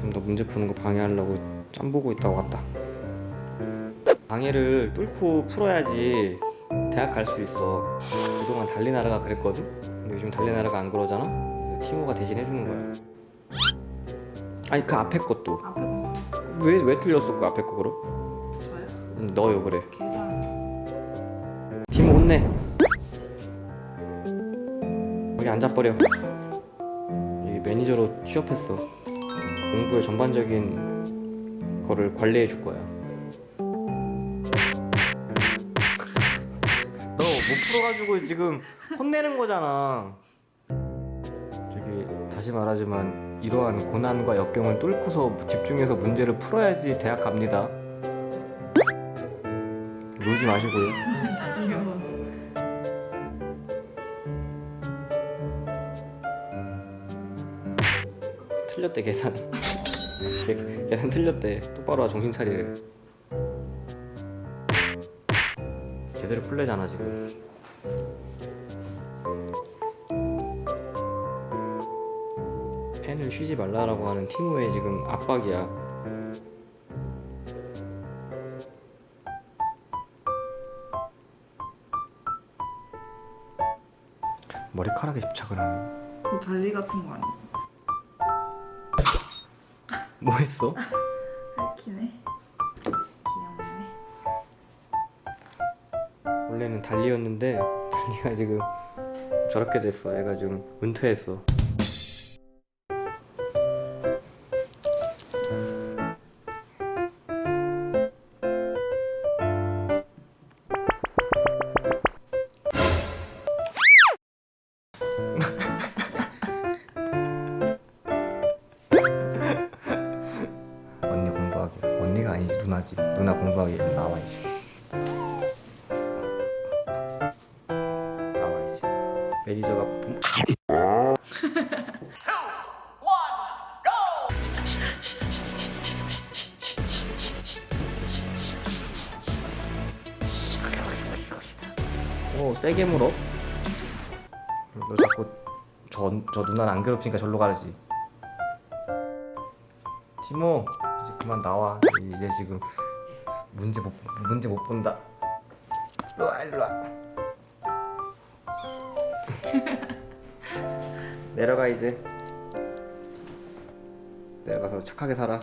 지금 너 문제 푸는 거 방해하려고 짬 보고 있다고 왔다. 방해를 뚫고 풀어야지 대학 갈 수 있어. 그동안 달리나라가 그랬거든. 근데 요즘 달리나라가 안 그러잖아. 그래서 티모가 대신 해주는 거야. 아니 그 앞에 것도 앞에 거 풀었어. 왜왜 틀렸어 그 앞에 거 그럼? 저요? 음, 너요 그래. 계산. 티모 혼내. 여기 앉아버려. 여기 매니저로 취업했어. 공부의 전반적인 거를 관리해 줄 거야. 너 못 풀어가지고 지금 혼내는 거잖아. 저기 다시 말하지만 이러한 고난과 역경을 뚫고서 집중해서 문제를 풀어야지 대학 갑니다. 놀지 마시고요. 틀렸대 계산. 계- 계산 틀렸대. 똑바로 와 정신 차리래 제대로 풀려잖아 지금. 펜을 쉬지 말라라고 하는 티모의 지금 압박이야. 머리카락에 집착을 그 달리 같은 거 아니야? 뭐 했어? 할키네. 귀엽네. 원래는 달리였는데 달리가 지금 저렇게 됐어. 얘가 지금 은퇴했어. 아니지 누나지. 누나 공부하게 나와 이제. 나와야지. 매니저가 부... 오 세게 물어. 너 자꾸 저, 저 누나는 안 괴롭히니까 절로 가야지. 티모 그만 나와. 이제 지금 문제 못 문제 못 본다. 일로 와 일로 와. 내려가 이제 내려가서 착하게 살아